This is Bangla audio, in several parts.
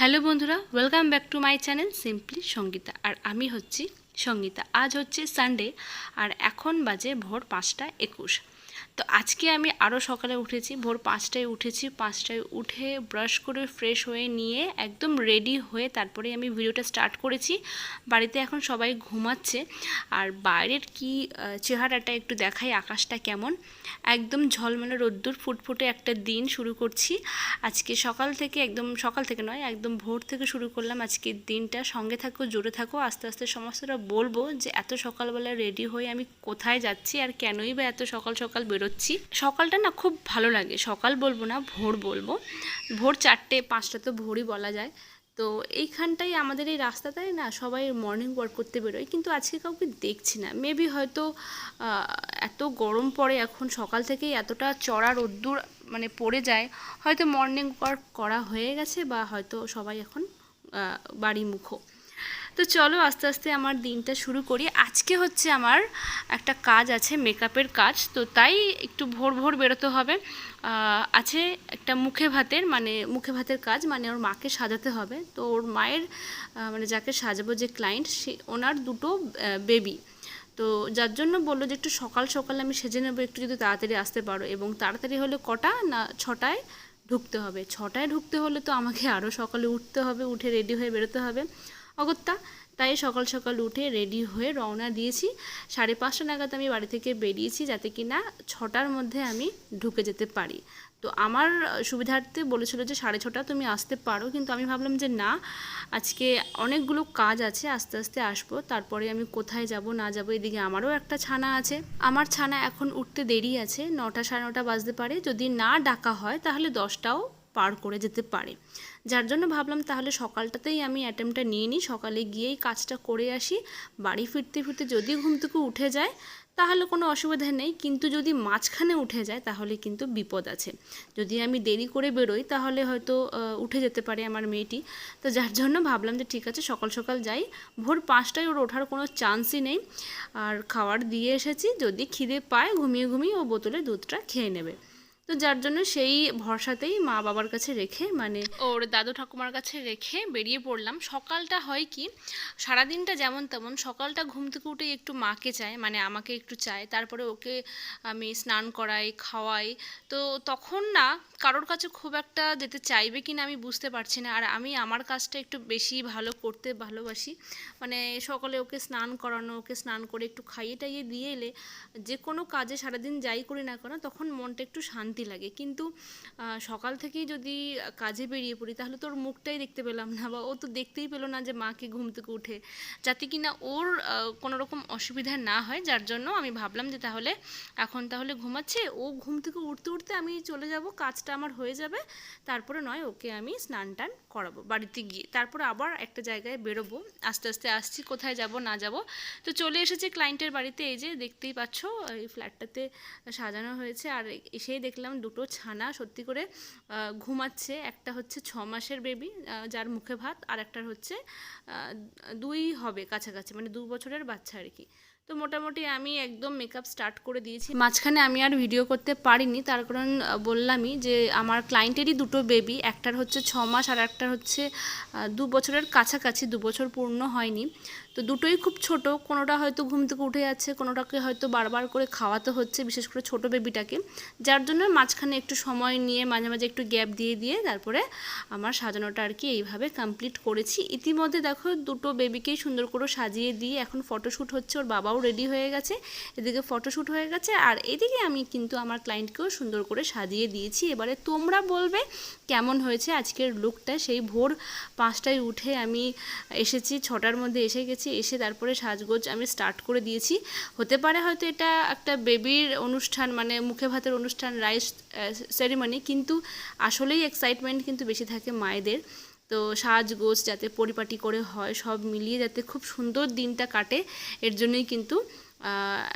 হ্যালো বন্ধুরা welcome back to my channel simply Sangeeta আর আমি হচ্ছি সঙ্গীতা। আজ হচ্ছে সানডে আর এখন বাজে ভোর পাঁচটা একুশ। তো আজকে আমি আরও সকালে উঠেছি, ভোর পাঁচটায় উঠেছি, পাঁচটায় উঠে ব্রাশ করে ফ্রেশ হয়ে নিয়ে একদম রেডি হয়ে তারপরে আমি ভিডিওটা স্টার্ট করেছি। বাড়িতে এখন সবাই ঘুমাচ্ছে। আর বাইরের কি চেহারাটা একটু দেখাই আকাশটা কেমন। একদম ঝলমলে রোদ্দুর, ফুটফুটে একটা দিন শুরু করছি। আজকে সকাল থেকে একদম, সকাল থেকে নয়, একদম ভোর থেকে শুরু করলাম আজকের দিনটা। সঙ্গে থাকো, জুড়ে থাকো, আস্তে আস্তে সমস্তটা বলব যে এত সকালবেলা রেডি হয়ে আমি কোথায় যাচ্ছি আর কেনই বা এত সকাল সকাল বেরোচ্ছি। সকালটা না খুব ভালো লাগে। সকাল বলব না, ভোর বলব। ভোর চারটে, পাঁচটা তো ভোরই বলা যায়। তো এইখানটাই আমাদের এই রাস্তাটায় না সবাই মর্নিং ওয়াক করতে বেরোয়। কিন্তু আজকে কাউকে দেখছি না। মেবি হয়তো এত গরম পড়ে এখন, সকাল থেকেই এতটা চড়া রোদ্দুর মানে পড়ে যায়। হয়তো মর্নিং ওয়াক করা হয়ে গেছে বা হয়তো সবাই এখন বাড়ি মুখো তো চলো আস্তে আস্তে আমার দিনটা শুরু করি। আজকে হচ্ছে আমার একটা কাজ আছে মেকআপের কাজ। তো তাই একটু ভোর ভোর বেরোতে হবে। আছে একটা মুখে ভাতের মানে মুখে ভাতের কাজ মানে ওর মাকে সাজাতে হবে। তো ওর মায়ের মানে যাকে সাজাবো যে ক্লায়েন্ট সে, ওনার দুটো বেবি তো যার জন্য বলল যে একটু সকাল সকাল আমি সেজে নেব, একটু যদি তাড়াতাড়ি আসতে পারো। এবং তাড়াতাড়ি হলে কটা না ছটায় ঢুকতে হবে। ছটায় ঢুকতে হলে তো আমাকে আরও সকালে উঠতে হবে, উঠে রেডি হয়ে বেরোতে হবে। অগত্যা, তাই সকাল সকাল উঠে রেডি হয়ে রওনা দিয়েছি। সাড়ে পাঁচটা নাগাদ আমি বাড়ি থেকে বেরিয়েছি যাতে কি না ছটার মধ্যে আমি ঢুকে যেতে পারি। তো আমার সুবিধার্থে বলেছিল যে সাড়ে ছটা তুমি আসতে পারো, কিন্তু আমি ভাবলাম যে না, আজকে অনেকগুলো কাজ আছে, আস্তে আস্তে আসব। তারপরে আমি কোথায় যাব, না যাব, এদিকে আমারও একটা ছানা আছে। আমার ছানা এখন উঠতে দেরি আছে, নটা সাড়ে নটা বাজতে পারে। যদি না ডাকা হয়, তাহলে দশটাও পার করে যেতে পারে। যার জন্য ভাবলাম তাহলে সকালটাতেই আমি অ্যাটেম্পটা নিয়ে নিই। সকালে গিয়েই কাজটা করে আসি। বাড়ি ফিরতে ফিরতে যদি ঘুম থেকে উঠে যায়, তাহলে কোনো অসুবিধা নেই। কিন্তু যদি মাঝখানে উঠে যায়, তাহলে কিন্তু বিপদ আছে। যদি আমি দেরি করে বেরোই, তাহলে হয়তো উঠে যেতে পারে আমার মেয়েটি। তো যার জন্য ভাবলাম যে ঠিক আছে, সকাল সকাল যাই। ভোর পাঁচটায় ওর ওঠার কোনো চান্সই নেই। আর খাবার দিয়ে এসেছি। যদি খিদে পায়, ঘুমিয়ে ঘুমিয়ে ও বোতলে দুধটা খেয়ে নেবে। তো যার জন্য সেই ভরসাতেই মা বাবার কাছে রেখে মানে ওর দাদু ঠাকুমার কাছে রেখে বেরিয়ে পড়লাম। সকালটা হয় কি, সারাদিনটা যেমন তেমন, সকালটা ঘুম থেকে উঠে একটু মাকে চায় মানে আমাকে একটু চায়। তারপরে ওকে আমি স্নান করাই, খাওয়াই। তো তখন না কারোর কাছে খুব একটা যেতে চাইবে কি না আমি বুঝতে পারছি না। আর আমি আমার কাজটা একটু বেশি ভালো করতে ভালোবাসি। মানে সকালে ওকে স্নান করানো, ওকে স্নান করে একটু খাইয়ে টাইয়ে দিয়ে এলে যে কোনো কাজে সারাদিন যাই করি না কেন, তখন মনটা একটু শান্তি লাগে। কিন্তু সকাল থেকেই যদি কাজে বেরিয়ে পড়ি, তাহলে তোর মুখটাই দেখতে পেলাম না বা ও তো দেখতেই পেল না যে মাকে ঘুম থেকে উঠে। যাতে কি না ওর কোনো রকম অসুবিধা না হয়, যার জন্য আমি ভাবলাম যে তাহলে এখন তাহলে ঘুমাচ্ছে। ও ঘুম থেকে উঠতে উঠতে আমি চলে যাব, কাজটা আমার হয়ে যাবে। তারপরে নয়, ওকে আমি স্নান টান করাবো বাড়িতে গিয়ে। তারপরে আবার একটা জায়গায় বেরোবো। আস্তে আস্তে আসছি, কোথায় যাব, না যাব। তো চলে এসেছে ক্লায়েন্টের বাড়িতে। এই যে দেখতেই পাচ্ছ, এই ফ্ল্যাটটাতে সাজানো হয়েছে। আর এসেই দেখলাম দুটো ছানা সত্যি করে ঘুমাচ্ছে। একটা হচ্ছে ছ মাসের বেবি যার মুখে ভাত, আর একটার হচ্ছে দুই হবে কাছাকাছি মানে দু বছরের বাচ্চা আর কি। তো মোটামুটি আমি একদম মেকআপ স্টার্ট করে দিয়েছি। মাঝখানে আমি আর ভিডিও করতে পারিনি, তার কারণ বললামই যে আমার ক্লায়েন্টেরই দুটো বেবি একটার হচ্ছে ছ মাস আর একটার হচ্ছে দু বছরের কাছাকাছি, দু বছর পূর্ণ হয়নি। তো দুটোই খুব ছোট। কোনোটা হয়তো ঘুম থেকে উঠে যাচ্ছে, কোনোটাকে হয়তো বারবার করে খাওয়াতে হচ্ছে, বিশেষ করে ছোট বেবিটাকে। যার জন্য মাঝখানে একটু সময় নিয়ে মাঝে মাঝে একটু গ্যাপ দিয়ে দিয়ে তারপরে আমার সাজানোটা আর কি এইভাবে কমপ্লিট করেছি। ইতিমধ্যে দেখো দুটো বেবিকেই সুন্দর করে সাজিয়ে দিয়ে এখন ফটোশ্যুট হচ্ছে, ওর বাবাও রেডি হয়ে গেছে। এদিকে ফটোশ্যুট হয়ে গেছে আর এদিকে আমি কিন্তু আমার ক্লায়েন্টকেও সুন্দর করে সাজিয়ে দিয়েছি। এবারে তোমরা বলবে কেমন হয়েছে আজকের লুকটা সেই ভোর পাঁচটায় উঠে আমি এসেছি, ছটার মধ্যে এসে গেছি, এসে তারপরে সাজগোজ আমি স্টার্ট করে দিয়েছি। হতে পারে হয়তো এটা একটা বেবির অনুষ্ঠান মানে মুখে ভাতের অনুষ্ঠান রাইস সেরিমনি কিন্তু আসলেই এক্সাইটমেন্ট কিন্তু বেশি থাকে মায়েদের। তো সাজগোজ যাতে পরিপাটি করে হয়, সব মিলিয়ে যাতে খুব সুন্দর দিনটা কাটে, এর জন্যই কিন্তু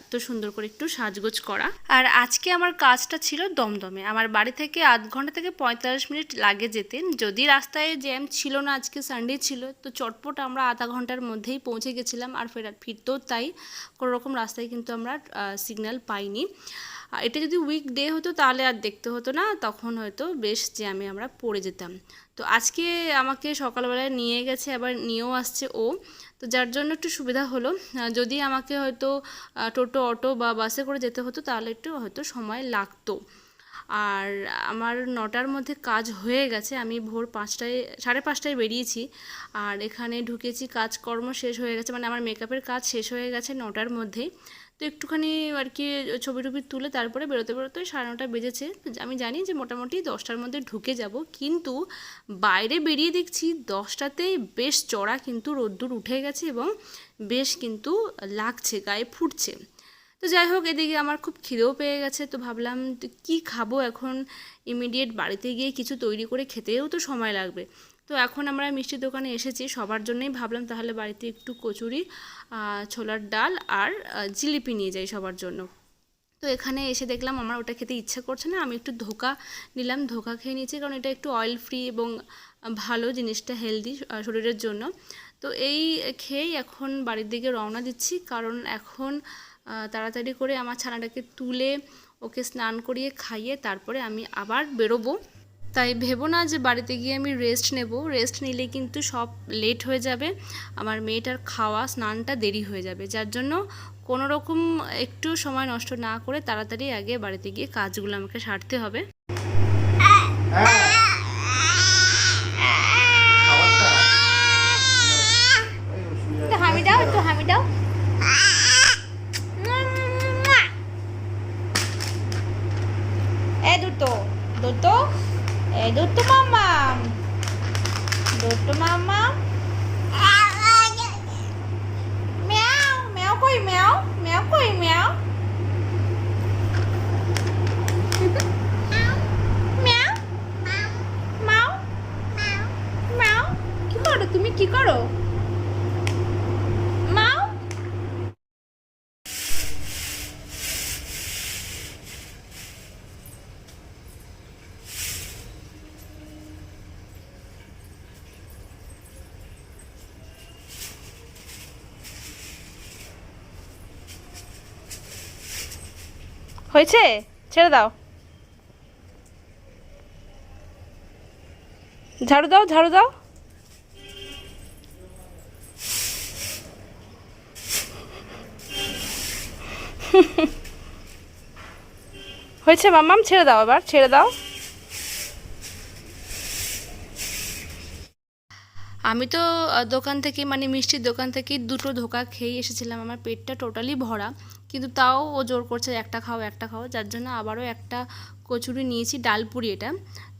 এত সুন্দর করে একটু সাজগোজ করা। আর আজকে আমার কাজটা ছিল দমদমে। আমার বাড়ি থেকে আধ ঘণ্টা থেকে পঁয়তাল্লিশ মিনিট লাগে যেতেন যদি রাস্তায় জ্যাম ছিল না, আজকে সানডে ছিল, তো চটপট আমরা আধা ঘণ্টার মধ্যেই পৌঁছে গেছিলাম। আর ফেরা, ফিরতেও তাই কোনো রকম রাস্তায় কিন্তু আমরা সিগন্যাল পাইনি। এটা যদি উইক ডে হতো তাহলে আর দেখতে হতো না। তখন হয়তো বেশ জ্যামে আমরা পড়ে যেতাম। তো আজকে আমাকে সকালবেলায় নিয়ে গেছে, আবার নিয়েও আসছে ও। তো যার জন্য একটু সুবিধা হলো। যদি আমাকে হয়তো টোটো, অটো বা বাসে করে যেতে হতো, তাহলে একটু হয়তো সময় লাগতো। আর আমার নটার মধ্যে কাজ হয়ে গেছে। আমি ভোর পাঁচটায়, সাড়ে পাঁচটায় বেরিয়েছি। আর এখানে ঢুকেছি, কাজকর্ম শেষ হয়ে গেছে। মানে আমার মেকআপের কাজ শেষ হয়ে গেছে নটার মধ্যেই। তো একটুখানি আর কি ছবি টবি তুলে তারপরে বেরোতে বেরোতে সাড়ে নটা বেজেছে। আমি জানি যে মোটামুটি দশটার মধ্যে ঢুকে যাব, কিন্তু বাইরে বেরিয়ে দেখছি দশটাতেই বেশ চড়া কিন্তু রোদ্দুর উঠে গেছে এবং বেশ কিন্তু লাগছে, গায়ে ফুটছে। তো যাই হোক, এদিকে আমার খুব খিদেও পেয়ে গেছে, তো ভাবলাম কী খাব এখন? ইমিডিয়েট বাড়িতে গিয়ে কিছু তৈরি করে খেতেও তো সময় লাগবে। তো এখন আমরা মিষ্টির দোকানে এসেছি, সবার জন্যই ভাবলাম তাহলে বাড়িতে একটু কচুরি ছোলার ডাল আর জিলিপি নিয়ে যাই সবার জন্য। তো এখানে এসে দেখলাম আমার ওটা খেতে ইচ্ছে করছে না, আমি একটু ধোকা নিলাম, ধোকা খেয়ে নিয়েছি কারণ এটা একটু অয়েল ফ্রি এবং ভালো জিনিসটা হেলদি শরীরের জন্য। তো এই খেয়েই এখন বাড়ির দিকে রওনা দিচ্ছি, কারণ এখন তাড়াতাড়ি করে আমার ছানাটাকে তুলে ওকে স্নান করিয়ে খাইয়ে তারপরে আমি আবার বেরোবো। তাই ভেবো না যে বাড়িতে গিয়ে আমি রেস্ট নেব। রেস্ট নিলে কিন্তু সব লেট হয়ে যাবে। আমার মেয়েটার খাওয়া, স্নানটা দেরি হয়ে যাবে। যার জন্য কোনো রকম একটু সময় নষ্ট না করে তাড়াতাড়ি আগে বাড়িতে গিয়ে কাজগুলো আমাকে সারতে হবে একটু হামি দাও একটু হামি দাও এ দুটো দুটো এ দুটো মামা দুটো মামা ম্যাও ম্যাও কই ম্যাও ম্যাও কই ম্যাও ম্যাও মাও ম্যাও কি করো তুমি কি করো মাও হয়েছে? ছেড়ে দাও। ঝাড়ু দাও ঝাড়ু দাও। হয়েছে মাম্মাম, ছেড়ে দাও এবার, ছেড়ে দাও। আমি তো দোকান থেকে মানে মিষ্টির দোকান থেকে দুটো ধোকা খেয়ে এসেছিলাম। আমার পেটটা টোটালি ভরা। কিন্তু তাও ও জোর করছে একটা খাও একটা খাও। যার জন্য আবারও একটা কচুরি নিয়েছি ডালপুরি এটা।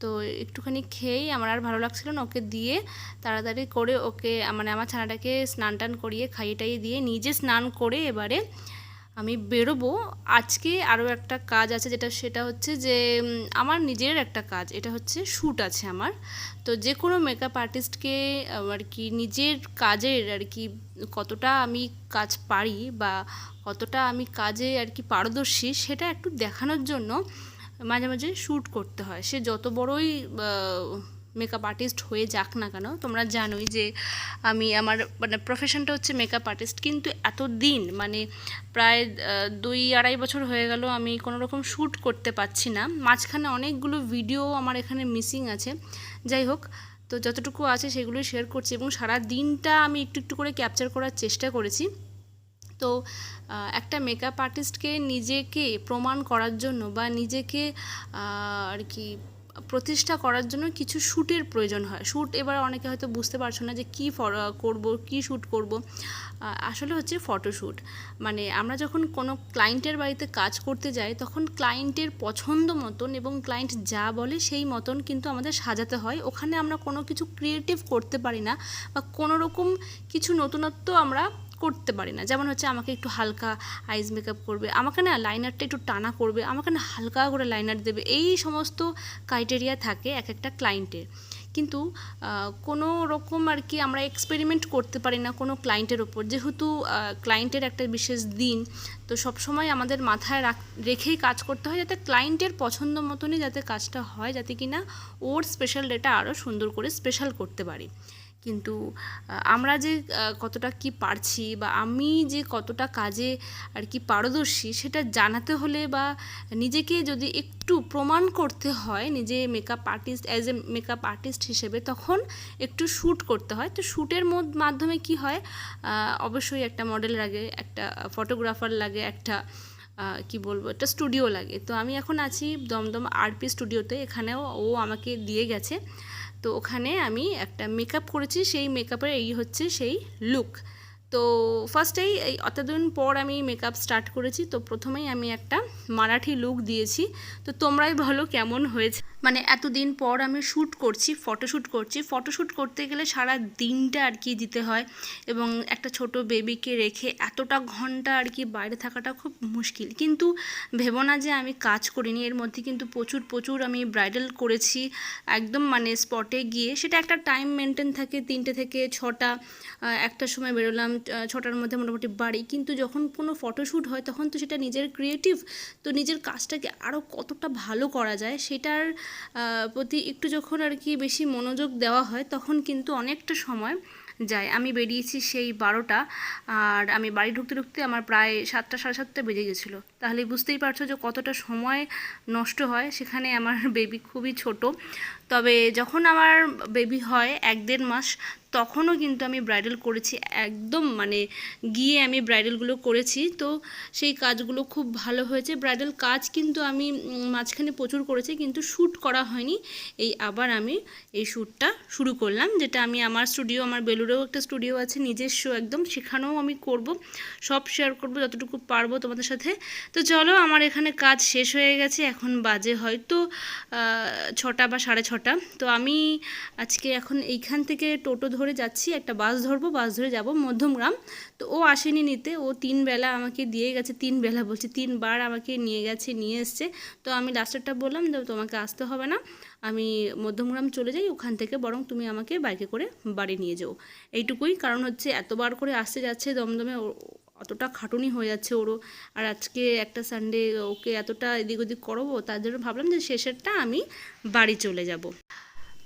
তো একটুখানি খেয়েই আমার আর ভালো লাগছিল না। ওকে দিয়ে তাড়াতাড়ি করে ওকে মানে আমার ছানাটাকে স্নান টান করিয়ে, খাইয়ে টাইয়ে দিয়ে নিজে স্নান করে এবারে আমি বেরোবো। আজকে আরও একটা কাজ আছে যেটা, সেটা হচ্ছে যে আমার নিজের একটা কাজ। এটা হচ্ছে শ্যুট আছে আমার। তো যে কোনো মেকআপ আর্টিস্টকে আর কি নিজের কাজের আর কি কতটা আমি কাজ পারি বা কতটা আমি কাজে আর কি পারদর্শী সেটা একটু দেখানোর জন্য মাঝে মাঝে শ্যুট করতে হয়। সে যত বড়ই মেকআপ আর্টিস্ট হয়ে যাক না কেন, তোমরা জানোই যে আমি আমার মানে প্রফেশনটা হচ্ছে মেকআপ আর্টিস্ট কিন্তু এত দিন মানে প্রায় দুই আড়াই বছর হয়ে গেল আমি কোনো রকম শ্যুট করতে পারছি না। মাঝখানে অনেকগুলো ভিডিও আমার এখানে মিসিং আছে। যাই হোক, তো যতটুকু আছে সেগুলোই শেয়ার করছি এবং সারা দিনটা আমি একটু একটু করে ক্যাপচার করার চেষ্টা করেছি। তো একটা মেকআপ আর্টিস্টকে নিজেকে প্রমাণ করার জন্য বা নিজেকে আর কি প্রতিষ্ঠা করার জন্য কিছু শ্যুটের প্রয়োজন হয়। শ্যুট এবার অনেকে হয়তো বুঝতে পারছ না যে কী করব, কী শ্যুট করব। আসলে হচ্ছে ফটোশ্যুট মানে আমরা যখন কোনো ক্লায়েন্টের বাড়িতে কাজ করতে যাই, তখন ক্লায়েন্টের পছন্দ মতন এবং ক্লায়েন্ট যা বলে সেই মতন কিন্তু আমাদের সাজাতে হয়। ওখানে আমরা কোনো কিছু ক্রিয়েটিভ করতে পারি না বা কোনো রকম কিছু নতুনত্ব আমরা করতে পারি না। যেমন হচ্ছে আমাকে একটু হালকা আইস মেকআপ করবে, আমাকে না লাইনারটা একটু টানা করবে, আমাকে না হালকা করে লাইনার দেবে, এই সমস্ত ক্রাইটেরিয়া থাকে এক একটা ক্লায়েন্টের কিন্তু কোনো রকম আর কি আমরা এক্সপেরিমেন্ট করতে পারি না কোনো ক্লায়েন্টের ওপর যেহেতু ক্লায়েন্টের একটা বিশেষ দিন, তো সবসময় আমাদের মাথায় রাখ, রেখেই কাজ করতে হয় যাতে ক্লায়েন্টের পছন্দ মতনই যাতে কাজটা হয়, যাতে কি না ওর স্পেশাল ডেটা আরও সুন্দর করে স্পেশাল করতে পারি। কিন্তু আমরা যে কতটা কি পারছি বা আমি যে কতটা কাজে আর কি পারদর্শী সেটা জানাতে হলে বা নিজেকে যদি একটু প্রমাণ করতে হয়, নিজে makeup artist as a makeup artist হিসেবে তখন একটু শ্যুট করতে হয়। তো শ্যুটের মাধ্যমে কি হয় অবশ্যই একটা মডেল লাগে, একটা ফটোগ্রাফার লাগে, একটা কি বলব, একটা স্টুডিও লাগে। তো আমি এখন আছি দমদম আরপি স্টুডিওতে এখানেও ও আমাকে দিয়ে গেছে। তো ওখানে আমি একটা মেকআপ করেছি, সেই মেকআপের এই হচ্ছে সেই লুক তো ফার্স্টেই এই অতদিন পর আমি মেকআপ স্টার্ট করেছি, তো প্রথমেই আমি একটা মারাঠি লুক দিয়েছি। তো তোমরাই বলো কেমন হয়েছে। মানে এতদিন পর আমি শ্যুট করছি ফটোশ্যুট করছি। ফটোশ্যুট করতে গেলে সারা দিনটা আর কি দিতে হয় এবং একটা ছোট বেবিকে রেখে এতটা ঘণ্টা আর কি বাইরে থাকাটা খুব মুশকিল। কিন্তু ভেবো না যে আমি কাজ করিনি এর মধ্যে কিন্তু প্রচুর প্রচুর আমি ব্রাইডাল করেছি। একদম মানে স্পটে গিয়ে সেটা একটা টাইম মেনটেন থাকে তিনটে থেকে ছটা আহ, একটার সময় বেরোলাম ছটার মধ্যে মোটামুটি বাড়ি। কিন্তু যখন কোনো ফটোশ্যুট হয় তখন তো সেটা নিজের ক্রিয়েটিভ তো নিজের কাজটাকে আরও কতটা ভালো করা যায় সেটার প্রতি একটু যখন আর কি বেশি মনোযোগ দেওয়া হয়, তখন কিন্তু অনেকটা সময় যায়। আমি বেরিয়েছি সেই বারোটা, আর আমি বাড়ি ঢুকতে ঢুকতে আমার প্রায় সাতটা, সাড়ে সাতটা বেজে গেছিল। তাহলে বুঝতেই পারছ যে কতটা সময় নষ্ট হয়, সেখানে আমার বেবি খুবই ছোট। তবে যখন আমার বেবি হয় এক দেড় মাস, তখনও কিন্তু আমি ব্রাইডাল করেছি, একদম মানে গিয়ে আমি ব্রাইডালগুলো করেছি। তো সেই কাজগুলো খুব ভালো হয়েছে। ব্রাইডাল কাজ কিন্তু আমি মাঝখানে প্রচুর করেছি, কিন্তু শ্যুট করা হয়নি। এই আবার আমি এই শ্যুটটা শুরু করলাম, যেটা আমি আমার স্টুডিও আমার বেলুড়েও একটা স্টুডিও আছে, নিজস্ব একদম, সেখানেও আমি করব, সব শেয়ার করব, যতটুকু পারব তোমাদের সাথে। তো চলো, আমার এখানে কাজ শেষ হয়ে গেছে, এখন বাজে হয়তো ছটা বা সাড়ে ছটা তো আমি আজকে এখন এইখান থেকে টোটো ধরে যাচ্ছি, একটা বাস ধরবো, বাস ধরে যাব মধ্যমগ্রাম। তো ও আসেনি নিতে, ও তিন বেলা আমাকে দিয়ে গেছে, তিন বেলা বলছে, তিনবার আমাকে নিয়ে গেছে, নিয়ে এসছে। তো আমি লাস্টারটা বললাম যে তোমাকে আসতে হবে না, আমি মধ্যমগ্রাম চলে যাই, ওখান থেকে বরং তুমি আমাকে বাইকে করে বাড়ি নিয়ে যাও। এইটুকুই, কারণ হচ্ছে এতবার করে আসতে যাচ্ছে দমদমে অতটা খাটুনি হয়ে যাচ্ছে ওরও। আর আজকে একটা সানডে ওকে এতটা এদিক ওদিক করব, তার জন্য ভাবলাম যে শেষেরটা আমি বাড়ি চলে যাব।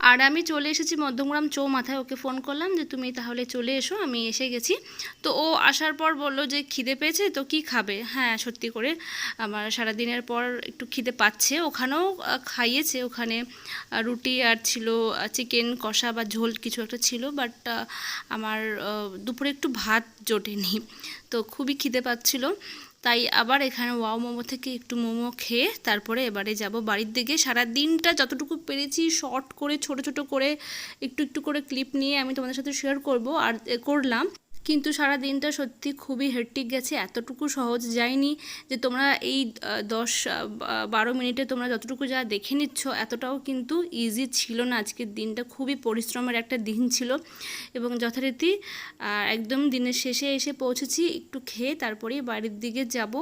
আর আমি চলে এসেছি মধ্যমগ্রাম চৌমাথায় ওকে ফোন করলাম যে তুমি তাহলে চলে এসো, আমি এসে গেছি। তো ও আসার পর বলল যে খিদে পেয়েছে, তো কি খাবে? হ্যাঁ সত্যি করে, আমার সারা দিনের পর একটু খিদে পাচ্ছে। ওখানেও খাইয়েছে, ওখানে রুটি আর ছিল চিকেন, কষা বা ঝোল কিছু একটা ছিল বাট আমার দুপুরে একটু ভাত জোটেনি। তো খুবই খিদে পাচ্ছিল। তাই আবার এখানে ওয়াও মোমো থেকে একটু মোমো খেয়ে তারপরে এবারে যাব বাড়ির দিকে। সারা দিনটা যতটুকু পেরেছি শর্ট করে, ছোট ছোট করে একটু একটু করে ক্লিপ নিয়ে আমি তোমাদের সাথে শেয়ার করব আর করলাম। কিন্তু সারা দিনটা সত্যি খুবই হেট্টিক গেছে, এতটুকু সহজ যায়নি যে তোমরা এই দশ বারো মিনিটে তোমরা যতটুকু যা দেখে নিচ্ছ, এতটাও কিন্তু ইজি ছিল না। আজকের দিনটা খুবই পরিশ্রমের একটা দিন ছিল এবং যথারীতি একদম দিনের শেষে এসে পৌঁছেছি, একটু খেয়ে তারপরেই বাড়ির দিকে যাব।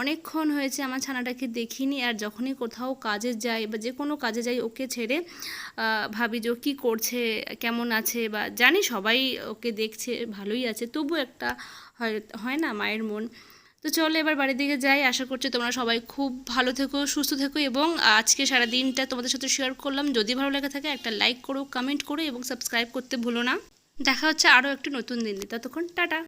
অনেকক্ষণ হয়েছে আমার ছানাটাকে দেখিনি আর যখনই কোথাও কাজে যাই বা যে কোনো কাজে যাই ওকে ছেড়ে ভাবি যে কী করছে, কেমন আছে বা জানি সবাই ওকে দেখছে, ভালোই আছে। তবু একটা হয় হয় না মায়ের মন। তো চলো এবার বাড়ির দিকে যাই। আশা করছি তোমরা সবাই খুব ভালো থেকো, সুস্থ থেকো এবং আজকে সারা দিনটা তোমাদের সাথে শেয়ার করলাম। যদি ভালো লেগে থাকে একটা লাইক করো কমেন্ট করো এবং সাবস্ক্রাইব করতে ভুলো না। দেখা হচ্ছে আরও একটি নতুন দিন। ততক্ষণ টাটা।